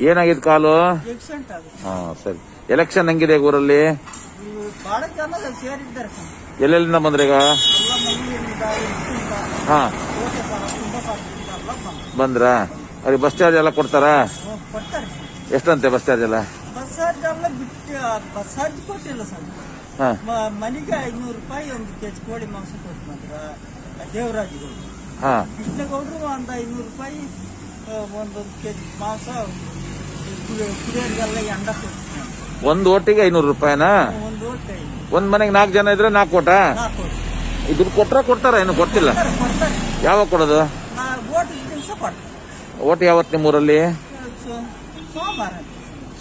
ಏನಾಗಿದ್ ಕಾಲು? ಹಾ ಸರಿ. ಎಲೆಕ್ಷನ್ ಹೆಂಗಿದೆ ಊರಲ್ಲಿ? ಎಲ್ಲೆಲ್ಲಿಂದ ಬಂದ್ರೆ ಈಗ? ಹಾ. ಬಂದ್ರ? ಅವ್ರಿಗೆ ಬಸ್ ಚಾರ್ಜ್ ಎಲ್ಲ ಕೊಡ್ತಾರಾ? ಎಷ್ಟಂತೆ ಬಸ್ ಚಾರ್ಜ್ ಎಲ್ಲ? ಮನೆಗೆ ಐನೂರು ರೂಪಾಯಿ ಒಂದು ಕೆಜಿ ಕೋಳಿ ಮಾಂಸ ಕೊಟ್ಟು ಬಂದ್ರ ದೇವರಾಜ್ಗಳು. ಹಾ. ಕೃಷ್ಣಗೌಡರು ಒಂದು ಐನೂರು ರೂಪಾಯಿ ಒಂದೊಂದು ಕೆಜಿ ಮಾಂಸ ಕುಡಿ- ಕುಡಿಯೋರಿಗೆಲ್ಲ ಎಂಡ ಕೊಡ್ತಾರೆ ಒಂದ್ ಓಟಿಗೆ ಐನೂರು ರೂಪಾಯಿನಾ? ಒಂದು ಮನೆಗೆ ನಾಲ್ಕು ಜನ ಇದ್ರೆ ನಾಲ್ಕು ಓಟ? ಇದ್ರ ದುಡ್ಡು ಕೊಟ್ರ ಕೊಡ್ತಾರ ಏನು ಕೊಡ್ತಿಲ್ಲ ಯಾವಾಗ ಕೊಡೋದು? ಓಟ್ ದಿವಸ ಕೊಡ್ತಾರೆ ಓಟ್ ಯಾವತ್ ನಿಮ್ಮೂರಲ್ಲಿ?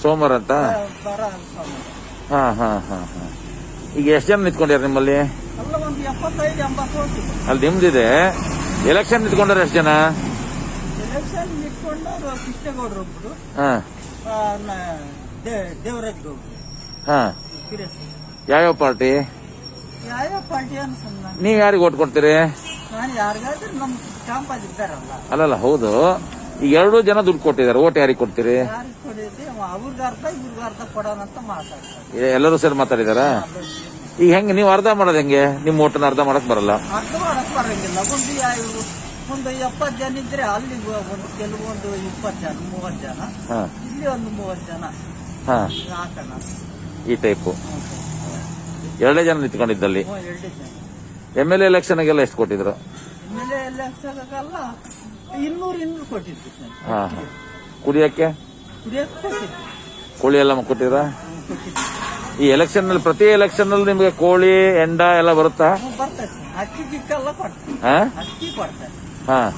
ಸೋಮವಾರ ಅಂತ? ಹಾ ಹಾ ಹಾ ಹಾ. ಈಗ ಎಷ್ಟು ಜನ ನಿಂತ್ಕೊಂಡ್ಯಾರ ನಿಮ್ಮಲ್ಲಿ? ಅಲ್ಲಿ ನಿಮ್ದಿದೆ. ಎಲೆಕ್ಷನ್ ನಿಂತ್ಕೊಂಡಾರ ಎಷ್ಟು ಜನ? ಎಲೆಕ್ಷನ್ ಇಟ್ಕೊಂಡು ಕೃಷ್ಣಗೌಡರು ಒಬ್ರು ಹಾ. ಆ, ನ- ದೇ- ದೇವರಾಜ್ ಗೌಡ್ರು ಹಾ ಕಿರೇಶ್ ಯಾವ್ಯಾವ ಪಾರ್ಟಿ ಯಾವ ಪಾರ್ಟಿ ನೀವ್ ಯಾರಿಗೆ ಓಟ್ ಕೊಡ್ತೀರಿ? ನಾನು ಯಾರಿಗಾದ್ರೂ ನಮ್ಮ ಕ್ಯಾಂಪಲ್ಲಿ ಇದ್ದಾರಲ್ಲ. ಅಲ್ಲಲ್ಲ ಹೌದು. ಈಗ ಎರಡೂ ಜನ ದುಡ್ಡು ಕೊಟ್ಟಿದ್ದಾರೆ. ಓಟ್ ಯಾರಿಗೆ ಕೊಡ್ತೀರಿ? ಯಾರಿಗೆ ಕೊಡಿದ್ದೆ ಅವ್ರಿಗೆ ಅರ್ಧ ಇವ್ರಿಗೆ ಅರ್ಧ ಕೊಡೋಣ ಅಂತ ಮಾತಾಡ್ತಾರೆ. ಏ, ಎಲ್ಲರೂ ಸೇರಿ ಮಾತಾಡಿದಾರ? ಈಗ ಹೆಂಗೆ ನೀವು ಅರ್ಧ ಮಾಡೋದ್ ಹೆಂಗೆ? ನಿಮ್ಮ ಓಟನ್ನ ಅರ್ಧ ಮಾಡಕ್ ಬರಲ್ಲ. ಅರ್ಧ ಮಾಡಕ್ ಬರಂಗಿಲ್ಲ. ಒಂದು ಯಾ- ಒಂದು ಎಪ್ಪತ್ತು ಜನ ಇದ್ರೆ ಅಲ್ಲಿ ಒಂದು ಕೆಲವೊಂದು ಇಪ್ಪತ್ತು ಜನ ಮೂವತ್ತು ಜನ. ಹಾ. ಇಲ್ಲಿ ಒಂದು ಮೂವತ್ತು ಜನ. ಹಾ. ಹಾಕೋಣ. ಈ ಟೈಪು ಎರಡೇ ಜನ ನಿಂತ್ಕೊಂಡಿದ್ದಲ್ಲಿ? ಎರಡು ಜನ. ಎಂ ಎಲ್ ಎಲೆಕ್ಷನ್ಗೆಲ್ಲ ಎಷ್ಟು ಕೊಟ್ಟಿದ್ರು? ಆಮೇಲೆ ಎಲ್ಲ ಹಾಕ್ಸೋಕ್ಕಾಗಲ್ಲ ಇನ್ನೂರು ಇನ್ನೂರು ಕೊಟ್ಟಿದ್ವಿ ಸರ್. ಹಾ ಹಾ. ಕುಡಿಯಕ್ಕೆ? ಕೋಳಿ ಎಲ್ಲ ಕೊಟ್ಟಿದ್ರ? ಹ್ಮ್, ಈ ಎಲೆಕ್ಷನ್ನಲ್ಲಿ ಪ್ರತಿ ಎಲೆಕ್ಷನ್ನಲ್ಲಿ ನಿಮಗೆ ಕೋಳಿ ಎಂಡ ಎಲ್ಲ ಬರುತ್ತಾ? ಹ್ಮ್, ಬರ್ತದೆ ಸರ್. ಅಕ್ಕಿ ಗಿಕ್ಕೆಲ್ಲ ಕೊಡ್ತಾರೆ. ಹಾ? ಅಕ್ಕಿ ಕೊಡ್ತಾರೆ. 嗯